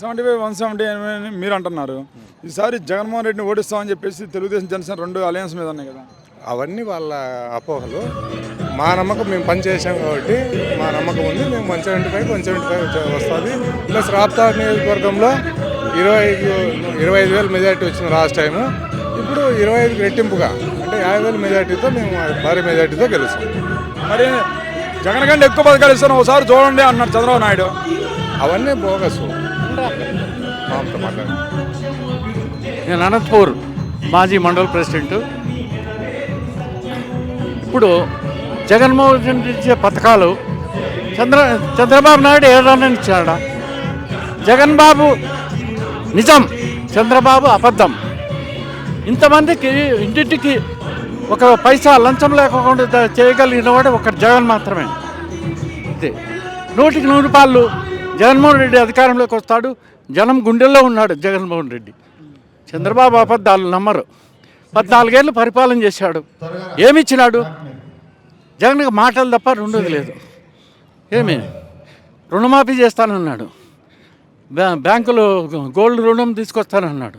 Seventy five one seventy అని మీరు అంటున్నారు. ఈసారి జగన్మోహన్ రెడ్డిని ఓడిస్తామని చెప్పేసి తెలుగుదేశం జనసేన రెండు అలయన్స్ మీద ఉన్నాయి కదా. అవన్నీ వాళ్ళ అపోహలు. మా నమ్మకం మేము పని చేసాం కాబట్టి మా నమ్మకం ఉంది. మేము one seventy five one seventy five వస్తుంది. ప్లస్ రాప్తా నియోజకవర్గంలో ఇరవై ఐదు ఇరవై ఐదు వేలు మెజార్టీ వచ్చింది లాస్ట్ టైము ఇప్పుడు ఇరవై ఐదుకి రెట్టింపుగా అంటే యాభై వేల మెజార్టీతో మేము భారీ మెజార్టీతో గెలుస్తాం. మరి జగన్ కంటే ఎక్కువ పథకాలు ఇస్తాను ఒకసారి చూడండి అన్నాడు చంద్రబాబు నాయుడు. అవన్నీ బోగస్ నేను అనంతపూర్ మాజీ మండల ప్రెసిడెంట్. ఇప్పుడు జగన్మోహన్ రెడ్డి ఇచ్చే పథకాలు చంద్ర చంద్రబాబు నాయుడు ఏదన్నా ఇచ్చాడా? జగన్ బాబు నిజం చంద్రబాబు అబద్ధం. ఇంతమందికి ఇంటింటికి ఒక పైసా లంచం లేకుండా చేయగలిగిన వాడు ఒక జగన్ మాత్రమే. ఇది నూటికి నూరు పాళ్ళు జగన్మోహన్ రెడ్డి అధికారంలోకి వస్తాడు. జనం గుండెల్లో ఉన్నాడు జగన్మోహన్ రెడ్డి. చంద్రబాబు అబద్ధాలు నమ్మరు. పద్నాలుగేళ్ళు పరిపాలన చేశాడు. ఏమి ఇచ్చినాడు జగన్కి మాటలు తప్ప రెండోది లేదు. ఏమి? రుణమాఫీ చేస్తానన్నాడు. బ్యా బ్యాంకులో గోల్డ్ రుణం తీసుకొస్తానన్నాడు.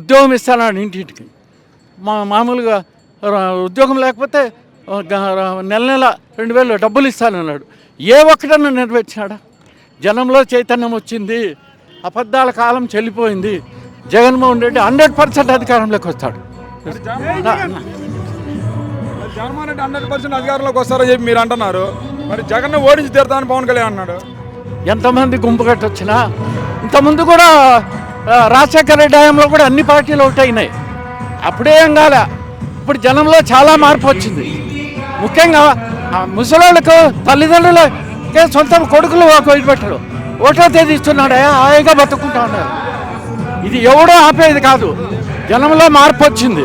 ఉద్యోగం ఇస్తానన్నాడు ఇంటింటికి. మా మామూలుగా ఉద్యోగం లేకపోతే నెల నెల రెండు వేలు డబ్బులు ఇస్తానన్నాడు. ఏ ఒక్కటన్నా నెరవేర్చినాడా? జనంలో చైతన్యం వచ్చింది. అబద్ధాల కాలం చెల్లిపోయింది. జగన్మోహన్ రెడ్డి హండ్రెడ్ పర్సెంట్ అధికారంలోకి వస్తాడు. జగన్మోహన్ రెడ్డి హండ్రెడ్ పర్సెంట్ అధికారంలోకి వస్తారని చెప్పి మీరు అంటున్నారు. మరి జగన్ ఓడించి తీరుతానని పవన్ కళ్యాణ్ అన్నాడు. ఎంతమంది గుంపు కట్టొచ్చినా ఇంతకుముందు కూడా రాజశేఖర రెడ్డి హయాంలో కూడా అన్ని పార్టీలు ఒకటైనాయి అప్పుడే ఏం కాలే. ఇప్పుడు జనంలో చాలా మార్పు వచ్చింది. ముఖ్యంగా ముసలోళ్ళకు తల్లిదండ్రులకే సొంత కొడుకులు పెట్టడు ఓటో తేదీ ఇస్తున్నాడే హాయిగా బతుకుంటా ఉన్నారు ఇది ఎవడో ఆపేది కాదు. జనంలో మార్పు వచ్చింది.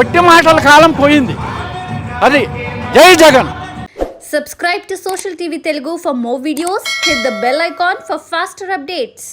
ఒట్టి మాటల కాలం పోయింది. అది జై Jagan. Subscribe to Social TV Telugu for more videos. Hit the bell icon for faster updates.